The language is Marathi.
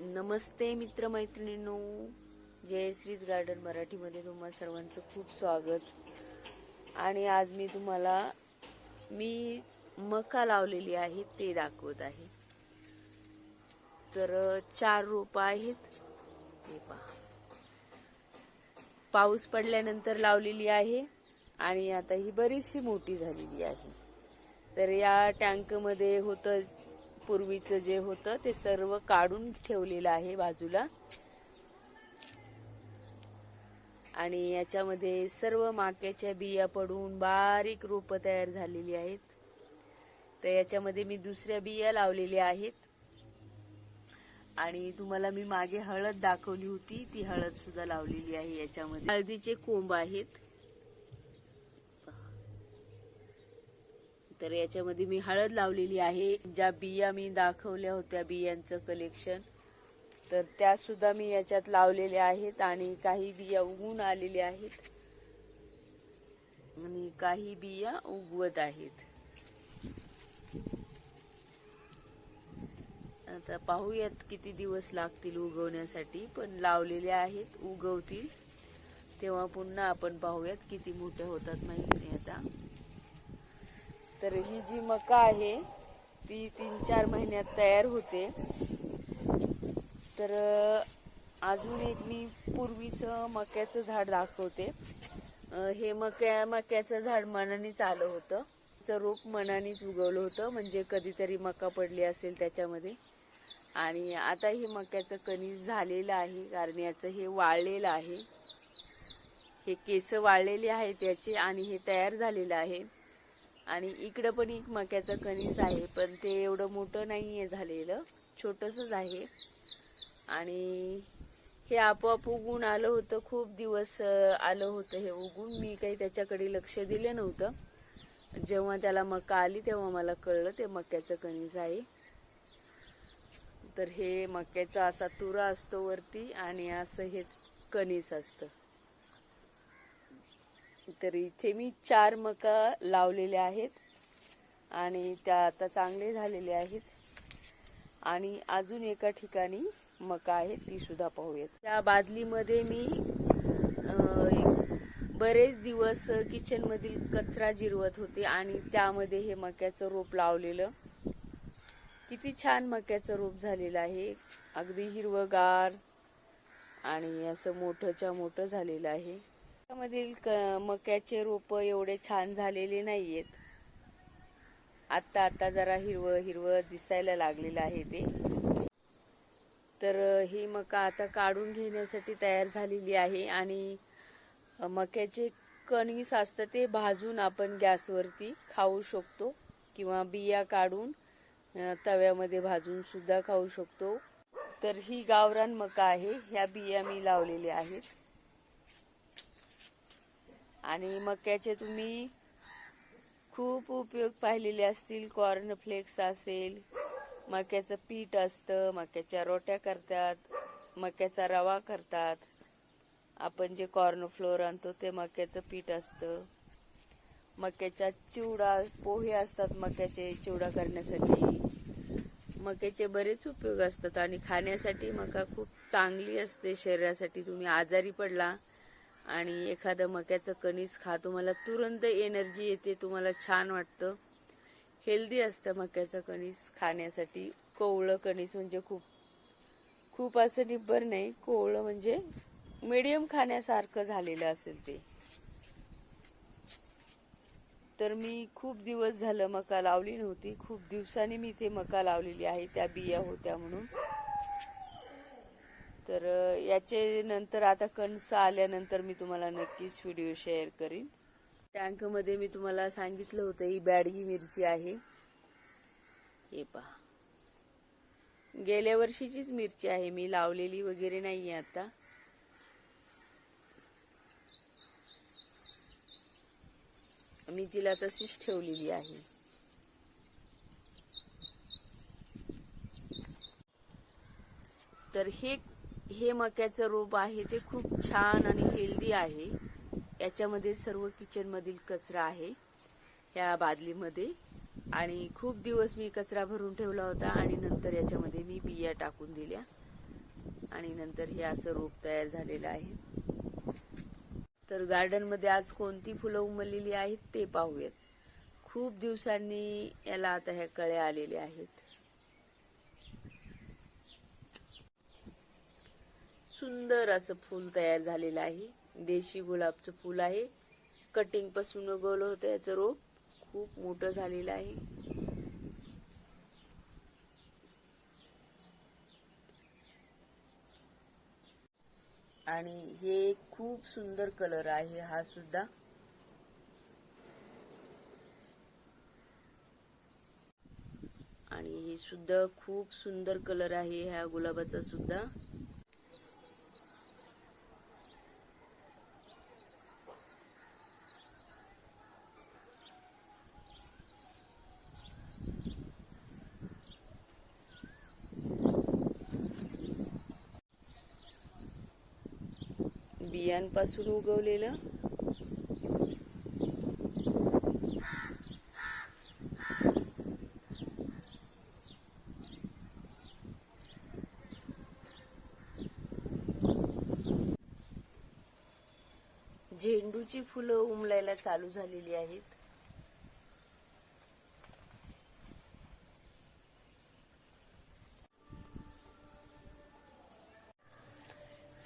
नमस्ते मित्रमैत्रिणींनो. जय श्रीज गार्डन मराठीमध्ये तुम्हा सर्वांचं खूप स्वागत. आणि आज मी तुम्हाला मी मका लावलेली आहे ते दाखवत आहे. तर चार रोपं आहेत. हे पहा. पाऊस पडल्यानंतर लावलेली आहे. आणि आता ही बरीचशी मोठी झालेली आहे. तर या टँकमध्ये होतं पूर्वीचं जे होतं ते सर्व काढून ठेवलेलं आहे बाजूला. आणि याच्यामध्ये सर्व माक्याच्या बिया पडून बारीक रोपं तयार झालेली आहेत. तर याच्यामध्ये मी दुसऱ्या बिया लावलेल्या आहेत. आणि तुम्हाला मी मागे हळद दाखवली होती ती हळद सुद्धा लावलेली आहे याच्यामध्ये. हळदीचे कोंब आहेत. तर याच्यामध्ये मी हळद लावलेली आहे. ज्या बिया मी दाखवल्या होत्या बियांचं कलेक्शन तर त्या सुद्धा मी याच्यात लावलेल्या आहेत आणि काही बिया उगवून आलेल्या आहेत. आणि काही बिया उगवत आहेत. आता पाहूयात किती दिवस लागतील उगवण्यासाठी पण लावलेले आहेत उगवतील. तेव्हा पुन्हा आपण पाहूयात किती मोठ्या होतात माहीत नाही आता. तर ही जी मका आहे ती तीन चार महिन्यात तयार होते. तर अजून एक मी पूर्वीचं मक्याचं झाड दाखवते. हे मक्या मक्याचं झाड मनानेच आलं होतं. त्याचं रोप मनानेच उगवलं होतं म्हणजे कधीतरी मका पडली असेल त्याच्यामध्ये. आणि आता हे मक्याचं कणीस झालेलं आहे कारण याचं हे वाळलेलं आहे. हे केस वाळलेले आहेत याचे आणि हे तयार झालेलं आहे. आणि इकडं पण एक मक्याचं कणीस आहे पण ते एवढं मोठं नाही आहे झालेलं. छोटंसंच आहे. आणि हे आपोआप उगून आलं होतं खूप दिवस आलं होतं हे उगून. मी काही त्याच्याकडे लक्ष दिलं नव्हतं. जेव्हा त्याला मका आली तेव्हा मला कळलं ते मक्याचं कणीस आहे. तर हे मक्याचा असा तुरा असतो वरती आणि असं हे कणीस असतं. तर इथे मी चार मका लावलेल्या आहेत आणि त्या आता चांगले झालेले आहेत. आणि अजून एका ठिकाणी मका आहे ती सुद्धा पाहूयात. त्या बादलीमध्ये मी बरेच दिवस किचन मधील कचरा जिरवत होते आणि त्यामध्ये हे मक्याचं रोप लावलेलं. किती छान मक्याचं रोप झालेलं आहे. अगदी हिरवगार आणि असं मोठंच्या मोठं झालेलं आहे. त्यामधील मक्याचे रोप एवढे छान झालेले नाहीयेत. आता आता जरा हिरवं हिरवं दिसायला लागलेलं आहे ते. तर ही मका आता काढून घेण्यासाठी तयार झालेली आहे आणि मक्याचे कणीस असतं ते भाजून आपण गॅसवरती खाऊ शकतो किंवा बिया काढून तव्यामध्ये भाजून सुद्धा खाऊ शकतो. तर ही गावरान मका आहे. ह्या बिया मी लावलेल्या आहेत. आणि मक्याचे तुम्ही खूप उपयोग पाहिलेले असतील. कॉर्नफ्लेक्स असेल मक्याचं पीठ असतं मक्याच्या रोट्या करतात मक्याचा रवा करतात. आपण जे कॉर्न फ्लोअर आणतो ते मक्याचं पीठ असतं. मक्याच्या चिवडा पोहे असतात मक्याचे चिवडा करण्यासाठी. मक्याचे बरेच उपयोग असतात आणि खाण्यासाठी मका खूप चांगली असते. शरीरासाठी तुम्ही आजारी पडला आणि एखादं मक्याचं कणीस खा तुम्हाला तुरंत एनर्जी येते तुम्हाला छान वाटतं. हेल्दी असतं मक्याचं कणीस खाण्यासाठी. कोवळं कणीस म्हणजे खूप खूप असं निब्बर नाही. कोवळं म्हणजे मीडियम खाण्यासारखं झालेलं असेल ते. तर मी खूप दिवस झालं मका लावली नव्हती. खूप दिवसांनी मी ते मका लावलेली आहे. त्या बिया होत्या म्हणून. तर याचे नंतर आता कणस आल्यानंतर मी तुम्हाला नक्कीच व्हिडिओ शेअर करीन. टँकमध्ये मी तुम्हाला सांगितलं होतं ही बॅडगी मिरची आहे. हे पहा. गेल्या वर्षीचीच मिरची आहे मी लावलेली वगैरे नाहीये आता. मी तिला तशीच ठेवलेली आहे. तर हे हे मक्याचं रोप आहे ते खूप छान आणि हेल्दी आहे. याच्यामध्ये सर्व किचनमधील कचरा आहे ह्या बादलीमध्ये. आणि खूप दिवस मी कचरा भरून ठेवला होता आणि नंतर याच्यामध्ये मी बिया टाकून दिल्या. आणि नंतर हे असं रोप तयार झालेलं आहे. तर गार्डनमध्ये आज कोणती फुलं उमललेली आहेत ते पाहूयात. खूप दिवसांनी याला आता ह्या कळ्या आलेल्या आहेत. सुंदर असं फूल तयार झालेलं आहे. देशी गुलाबचं फूल आहे. कटिंगपासून उगवलं होतं. याचं रोप खूप मोठं झालेलं आहे. आणि हे खूप सुंदर कलर आहे हा सुद्धा. आणि हे सुद्धा खूप सुंदर कलर आहे ह्या गुलाबाचा सुद्धा. बियांपासून उगवलेलं. झेंडूची फुलं उमलायला चालू झालेली आहेत.